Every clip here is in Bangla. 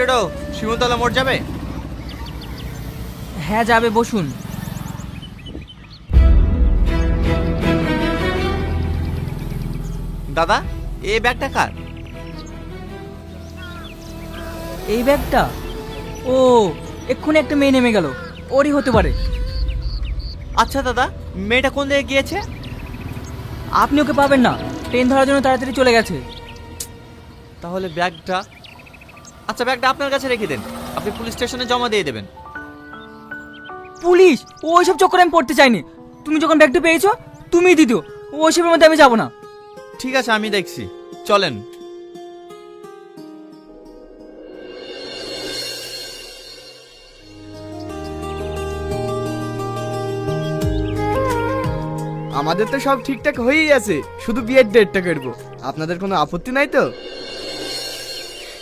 টোটো শিমুলতলা মোড় যাবে? হ্যাঁ যাবে বসুন। দাদা এই ব্যাগটা কার? এই ব্যাগটা? ও এক্ষুনি একটা মেয়ে নেমে গেল। ওরই হতে পারে। আচ্ছা দাদা মেয়েটা কোন দিকে গিয়েছে? আপনি ওকে পাবেন না। ট্রেন ধরার জন্য তাড়াতাড়ি চলে গেছে। তাহলে ব্যাগটা আচ্ছা ব্যাগটা আপনার কাছে রেখে দেন। আপনি পুলিশ স্টেশনে জমা দিয়ে দেবেন। পুলিশ? ও ওইসব চক্করে আমি পড়তে চাইনি। তুমি যখন ব্যাগটা পেয়েছ তুমিই দিত। ওইসবের মধ্যে আমি যাব না। ঠিক আছে আমি দেখছি। চলেন। আমাদের তো সব ঠিকঠাক হয়েই আছে। শুধু বিয়ের ডেটটা করব আপনাদের কোনো আপত্তি নাই তো?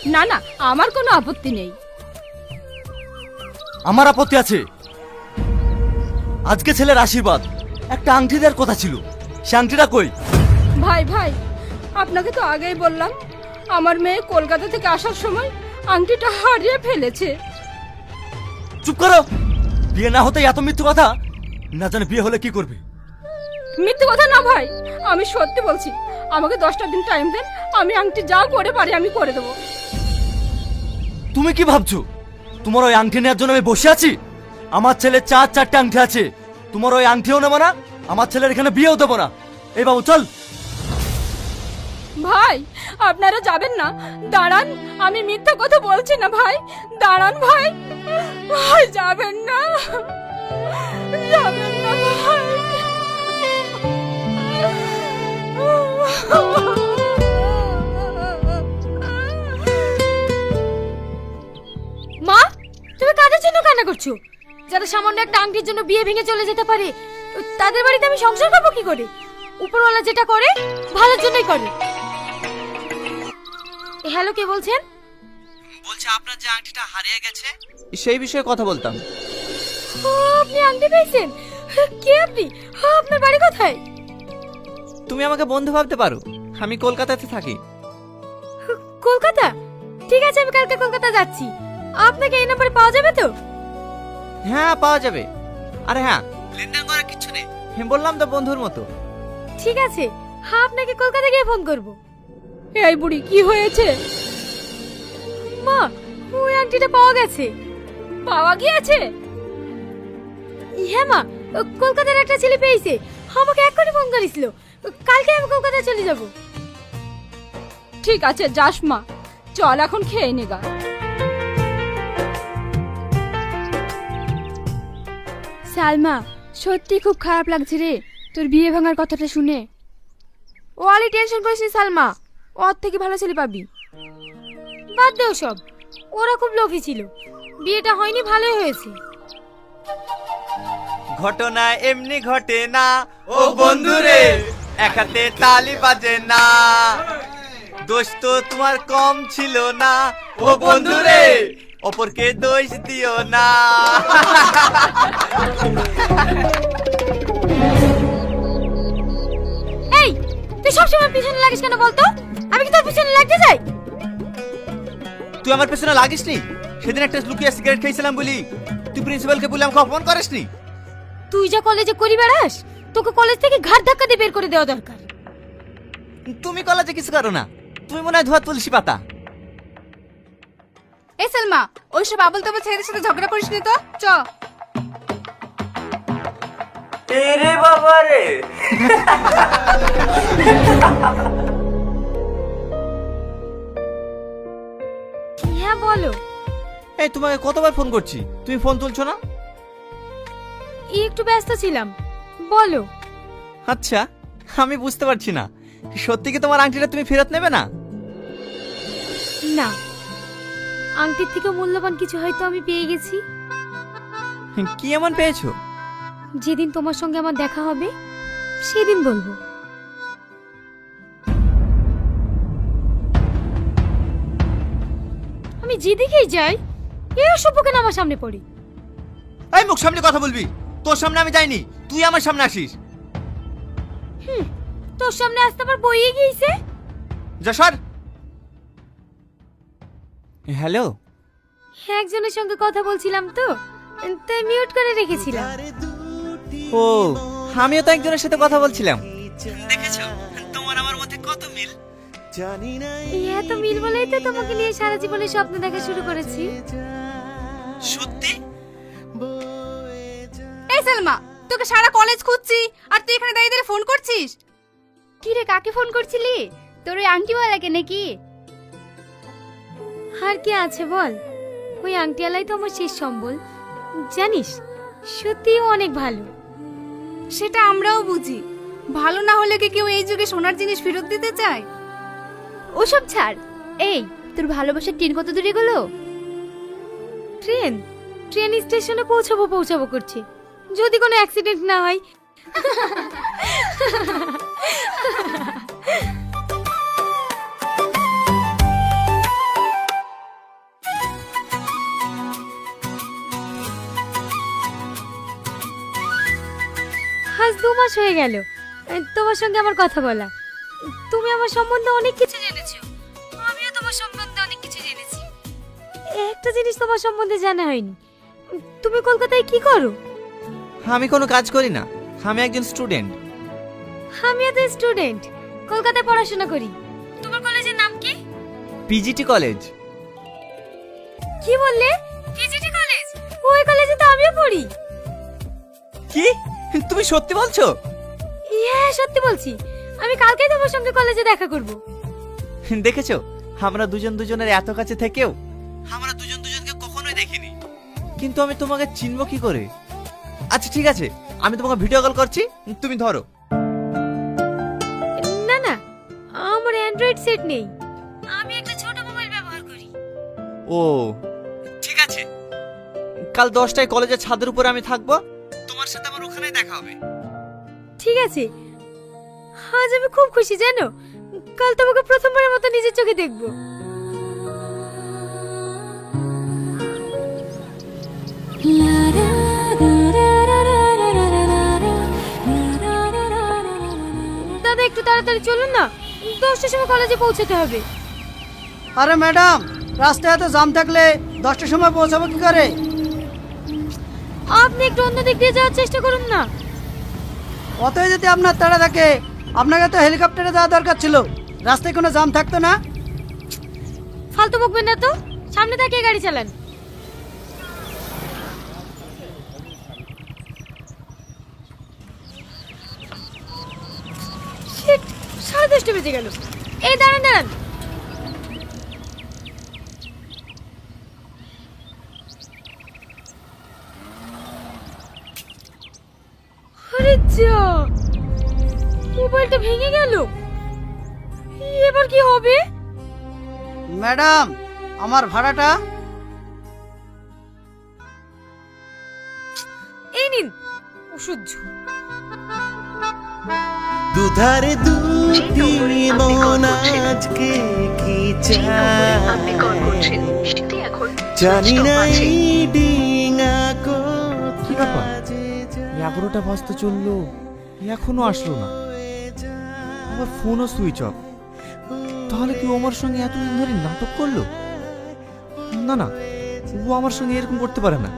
না না আমার কোনো আপত্তি নেই। আমার আপত্তি আছে। আজকে ছেলের আশীর্বাদ। একটা আংটি দেওয়ার কথা ছিল। সে আংটিটা কই? ভাই ভাই আপনাকে তো আগেই বললাম আমার মেয়ে কলকাতা থেকে আসার সময় আংটিটা হারিয়ে ফেলেছে। চুপ করো! বিয়ে না হতে এত মৃত্যু কথা? না জানে বিয়ে হলে কি করবে? মিথ্যে কথা না ভাই আমি সত্যি বলছি আমাকে দশটা দিন টাইম দেন আমি আংটি যা করে পারি আমি করে দেবো। তুমি কি ভাবছ? তোমার ওই আংটি নেওয়ার জন্য আমি বসে আছি? আমার ছেলে চার চারটে আংটি আছে। তোমার ওই আংটিও নেব না, আমার ছেলের এখানে বিয়েও দেবো না। এই বাবু, চল। ভাই, আপনারা যাবেন না। দাঁড়ান, আমি মিথ্যা কথা বলছি না ভাই। দাঁড়ান ভাই। ভাই, যাবেন না। যাবেন না ভাই। জন্য কান্না করছ? যারা সামান্য একটা আংটির জন্য বিয়ে ভেঙে চলে যেতে পারে তাদের বাড়িতে আমি সংসার করব কি করে? উপরওয়ালা যেটা করে ভালোর জন্যই করে। হ্যালো কে বলছেন? বলছে আপনার যে আংটিটা হারিয়ে গেছে। সেই বিষয়ে কথা বলতাম। ও, আপনি আংটি পেয়েছেন? কে আপনি? আপনার বাড়ি কোথায়? তুমি আমাকে বন্ধু ভাবতে পারো। আমি কলকাতাতে থাকি। কলকাতা? ঠিক আছে আমি কালকে কলকাতা যাচ্ছি। আপনাকে এই নম্বরে পাওয়া যাবে তো? হ্যাঁ পাওয়া যাবে। আরে হ্যাঁ। লেনদেন করার কিছু নেই। আমি বললাম তো বন্ধুর মতো। ঠিক আছে হ্যাঁ আপনাকে কলকাতা গিয়ে ফোন করব। এই বুড়ি কি হয়েছে? মা ওই আংটিটা পাওয়া গেছে। পাওয়া গিয়েছে? হ্যাঁ মা কলকাতার একটা ছেলে পেয়েছে। আমাকে এক্ষুনি ফোন করেছিল। কালকে আমি কলকাতা চলে যাব। ঠিক আছে যাস মা। চল এখন খেয়ে নেগা সালমা, সত্যি খুব খারাপ লাগছে রে। তোর বিয়ে ভাঙার কথাটা শুনে। ও আলি টেনশন করিস সালমা। ওর থেকে ভালো ছেলে পাবি। বাদ দে সব ওরা খুব লোভী ছিল। বিয়েটা হয়নি, ভালোই হয়েছে। ঘটনা এমনি ঘটে না। ও বন্ধু রে এক হাতে তালি বাজে না। দোষ তো তোমার কম ছিল না। ও বন্ধু রে অপরকে দোষ দিও না এই তুই সবসময় পিছনে লাগিস কেন বলতো আমি কি তোর পিছনে লাগতে যাই তুই আমার পেছনে লাগিস নি সেদিন একটা লুকিয়ে সিগারেট খেয়েছিলাম বলি তুই প্রিন্সিপালকে বলে আমাকে অপমান করিস নি তুই যা কলেজে করি বেড়াস তোকে কলেজ থেকে ঘাট ধাক্কা দিয়ে বের করে দেওয়া দরকার তুমি কলেজে কিছু করো না তুমি মনে হয় ধোয়া তুলসী পাতা এ সালমা ওইসব আবল তাবল ছেলেদের সাথে ঝগড়া করিস নি তো? চ। রে বাবা রে। হ্যাঁ বলো। এই তোমাকে কতবার ফোন করছি? তুমি ফোন তুলছো না? একটু ব্যস্ত ছিলাম। বলো। আচ্ছা আমি বুঝতে পারছি না। সত্যি কি তোমার আংটিটা তুমি ফেরত নেবে না? না। আংটির থেকে মূল্যবান কিছু হয়তো আমি পেয়ে গেছি। কি এমন পেয়েছ? যেদিন তোমার সঙ্গে আমার দেখা হবে সেদিন বলব। আমি যেদিকেই যাই এ অসভ্য কেন আমার সামনে পড়ি? এই মুখ সামনে কথা বলবি। তোর সামনে আমি যাইনি। তুই আমার সামনে আসিস। তোর সামনে আসতে আবার বইয়ে গিয়েছে। যা সর। হ্যালো? হ্যাঁ একজনের সঙ্গে কথা বলছিলাম তো তাই মিউট করে রেখেছিলাম। ও আমিও তো একজনের সাথে কথা বলছিলাম। দেখেছ? তোমার আমার মধ্যে কত মিল? এত মিল বলেই তো তোমাকে নিয়ে সারা জীবনে স্বপ্ন দেখা শুরু করেছি। সত্যি? এই সালমা তোকে সারা কলেজ খুঁজছি আর তুই এখানে দাঁড়িয়ে দাঁড়িয়ে ফোন করছিস? কি রে কাকে ফোন করছিলি? তোর ওই আংটিওয়ালাকে নাকি? আর কি আছে বল? ওই আংটিওয়ালাই তো আমার শেষ সম্বল। জানিস সত্যিও অনেক ভালো। সেটা আমরাও বুঝি। ভালো না হলে কি কেউ এই যুগে সোনার জিনিস ফেরত দিতে চায়? ওসব ছাড়। এই তোর ভালোবাসার ট্রেন কত দূরে গেলো? ট্রেন? ট্রেন স্টেশনে পৌঁছাবো পৌঁছাবো করছে। যদি কোনো অ্যাক্সিডেন্ট না হয়। হয়ে গেল। তোমার সঙ্গে আমার কথা বলা। তুমি আমার সম্বন্ধে অনেক কিছু জেনেছো। আমিও তোমার সম্বন্ধে অনেক কিছু জেনেছি। একটা জিনিস তোমার সম্বন্ধে জানা হয়নি। তুমি কলকাতায় কি করো? আমি কোনো কাজ করি না। আমি একজন স্টুডেন্ট। আমিও তো স্টুডেন্ট। কলকাতায় পড়াশোনা করি। তোমার কলেজের নাম কি? PGT college. কি বললে? PGT college? ওই কলেজে তো আমিও পড়ি। কি? তুমি সত্যি বলছো? হ্যাঁ সত্যি বলছি। আমি কালকেই তোমার সঙ্গে কলেজে দেখা করব। দেখেছ? আমরা দুজন দুজনের এত কাছে থেকেও আমরা দুজন দুজনকে কখনোই দেখিনি। কিন্তু আমি তোমাকে চিনব কি করে? আচ্ছা ঠিক আছে। আমি তোমাকে ভিডিও কল করছি। তুমি ধরো। না না আমার অ্যান্ড্রয়েড সেট নেই। আমি একটা ছোট মোবাইল ব্যবহার করি। ও। ঠিক আছে। কাল দশটায় কলেজের ছাদের উপরে আমি থাকব। তোমার সাথে আমার ওখানেই দেখা হবে। ঠিক আছে। আজ আমি খুব খুশি জানো? কাল তোমাকে প্রথমবারের মতো নিজের চোখে দেখব। দাদা একটু তাড়াতাড়ি চলুন না। দশটার সময় কলেজে পৌঁছাতে হবে। আরে ম্যাডাম রাস্তায় এত জাম থাকলে দশটার সময় পৌঁছাবো কি করে? আপনি একটু অন্য দিক দিয়ে যাওয়ার চেষ্টা করুন না। অতই যদি আপনার তাড়া থাকে, আপনাকে তো হেলিকপ্টারে যাওয়া দরকার ছিল। রাস্তায় কোনো জাম থাকতো না? ফালতু বকবেন না তো, সামনে তাকিয়ে গাড়ি চালান। সাড়ে দশটা বেজে গেল। এই দাঁড়ান দাঁড়ান আরে যা মোবাইলটা ভেঙে গেল। এবার কি হবে? ম্যাডাম আমার ভাড়াটা? এই নিন অসহ্য দুধারে দুটি মন আজকে কি চায় জানি না এই ডিঙা কি ব্যাপার? এগারোটা বাজতে চলল এখনও আসলো না। আমার ফোনও সুইচ অফ তাহলে কি আমার সঙ্গে এতদিন ধরে নাটক করল? না না, ও আমার সঙ্গে এরকম করতে পারে না।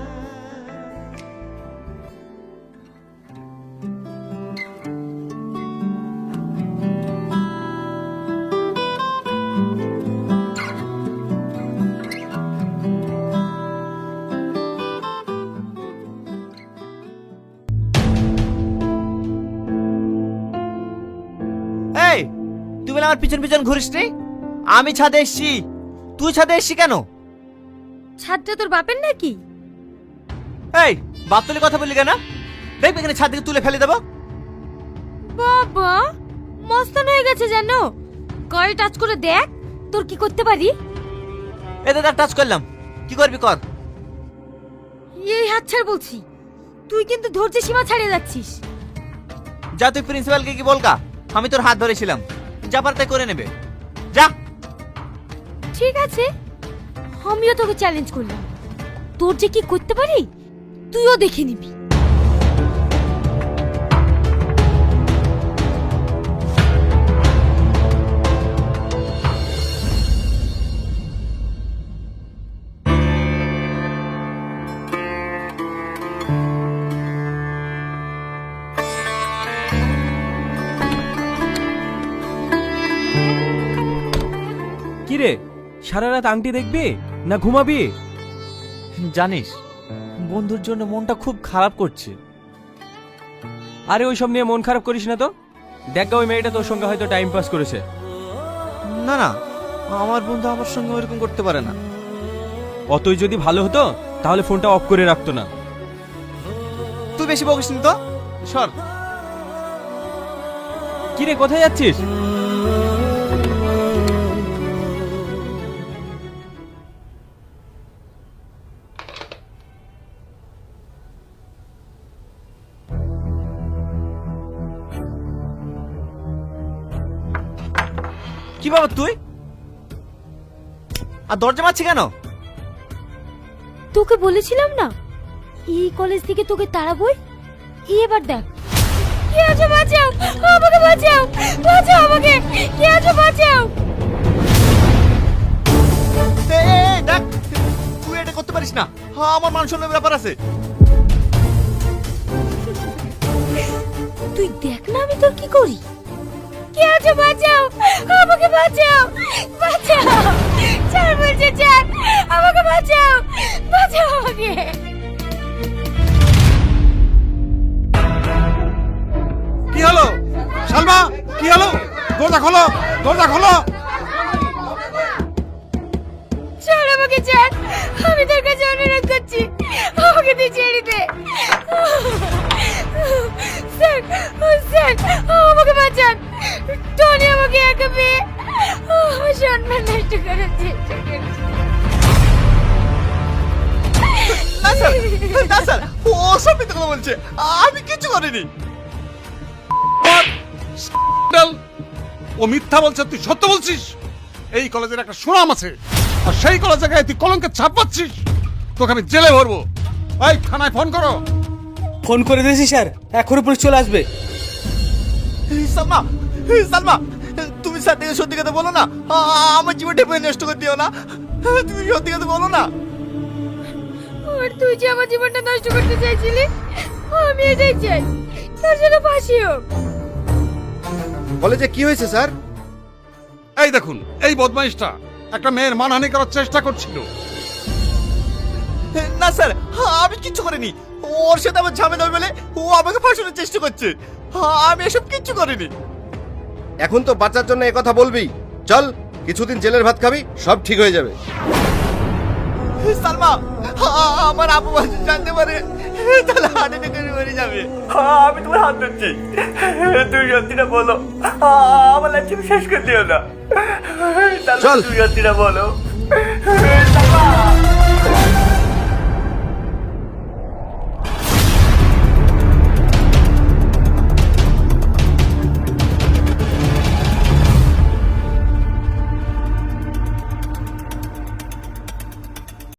আমার পিছন পিছন ঘুরিস নি আমি ছাদে এসছি। তুই ছাদে এসছি কেন? ছাদটা তোর বাপের নাকি? এই বাপ তুলে কথা বললি কেন? দেখবি এখানে ছাদ থেকে তুলে ফেলে দেবো। বাবা মস্তান হয়ে গেছে জানো গায়ে টাচ করে দেখ তোর কি করতে পারি? এতে দেখ টাচ করলাম। কি করবি কর। এই হাত ছাড় বলছি। তুই কিন্তু ধৈর্যের সীমা ছাড়িয়ে যাচ্ছিস। যা তুই প্রিন্সিপালকে কি বলকা আমি তোর হাত ধরেছিলাম। যা পারতে করে নেবে। যা। ঠিক আছে। আমিও তোকে চ্যালেঞ্জ করলাম। তোর যে কি করতে পারি, তুইও দেখে নিবি। রে? সারা রাত আংটি দেখবি না ঘুমাবি? জানিস বন্ধুর জন্য মনটা খুব খারাপ করছে। আরে ওইসব নিয়ে মন খারাপ করিস না তো। দেখ ওই মেয়েটা তোর সঙ্গে হয়তো টাইম পাস করেছে। না না আমার বন্ধু আমার সঙ্গে ওইরকম করতে পারে না। অতই যদি ভালো হতো তাহলে ফোনটা অফ করে রাখতো না। তুই বেশি বকিস নি তো সর। কি রে কোথায় যাচ্ছিস? বাবা তুই? আর দরজা মারছি কেন? তোকে বলেছিলাম না? এই কলেজ থেকে তোকে তাড়াবই এবার দেখ। কে আছে বাঁচাও? আমাকে বাঁচাও! বাঁচাও আমাকে! কে আছে বাঁচাও! দেখ তুই এটা করতে পারিস না। হ্যাঁ আমার মান সম্মানের ব্যাপার আছে। তুই দেখ না আমি তোর কি করি? আছে বাঁচাও আমাকে বাঁচাও বাঁচাও। চার বলছে চার আমাকে বাঁচাও বাঁচাও আমাকে। কি হলো? সালমা কি হলো? দরজা খোলো দরজা খোলো। ছাড় আমাকে ছাড় আমি তোর কাছে অনুরোধ করছি আমাকে তুই ছেড়ে দে। আমাকে পেয়ে আমার সম্মান নষ্ট করার চেষ্টা করছে না স্যার। না স্যার। ও সব মিথ্যে কথা বলছে। আমি কিছু করিনি। ও মিথ্যা বলছে তুই সত্য বলছিস। এই কলেজের একটা সুনাম আছে। আর সেই কলেজে গায়ে তুই কলঙ্কে ছাপ পাচ্ছিস। তোকে আমি জেলে ভরবো। এই থানায় ফোন করো। ফোন করে দিয়েছি স্যার। এখনই পুলিশ চলে আসবে। সালমা। সালমা। তুমি স্যার থেকে সত্যি কথা বলো না। আ- আমার জীবনটা পুরো নষ্ট করে দিও না। তুমি সত্যি কথা বলো না। আর তুই যে আমার জীবনটা নষ্ট করতে চাইছিলি আমি এটাই চাই। তোর জন্য ফাঁসি হোক। কলেজে কি হয়েছে স্যার? এই দেখুন এই বদমাইশটা একটা মেয়ের মানহানি করার চেষ্টা করছিল। না স্যার আমি কিচ্ছু করিনি। ওর সাথে আমার ঝামেলা বলে ও আমাকে ফাঁসানোর চেষ্টা করছে। আমি এসব কিচ্ছু করিনি। এখন তো বাঁচার জন্য কথা বলবি। চল কিছুদিন জেলের ভাত খাবি সব ঠিক হয়ে যাবে। সালমা আমার আপু বাজে জানতে পারে। তাহলে হার্ট অ্যাটাক মরে যাবে। আমি তোমার হাত ধরছি। তুই সত্যিটা বলো আমার লাইফ শেষ করে দিও না। চল। তুই সত্যিটা বলো